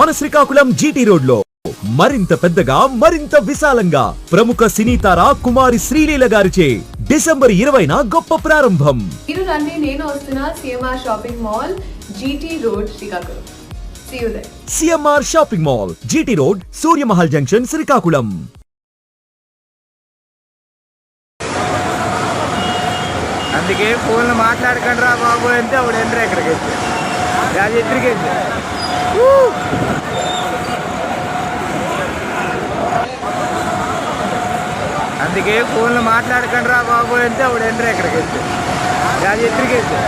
మన శ్రీకాకుళం జీటీ రోడ్లో మరింత పెద్దగా మరింత విశాలంగా ప్రముఖ సినీ తార కుమారి శ్రీలీల గారిచే డిసెంబర్ ఇరవైన గొప్ప ప్రారంభం. మీరు రండి నేను వస్తున్నా CMR shopping mall GT road Srikakulam. See you there CMR shopping mall GT road Suryamahal junction Srikakulam. అందుకే ఫోన్లు మాట్లాడకండి రా బాబు అంటే అప్పుడు ఎంటర్ ఎక్కడికి వచ్చి. ఎత్తురికి వచ్చి. అందుకే ఫోన్లు మాట్లాడకండి రా బాబు అంటే అప్పుడు ఎంటర్ ఎక్కడికి వెళ్తే? అది ఎత్తురికి వెళ్తే.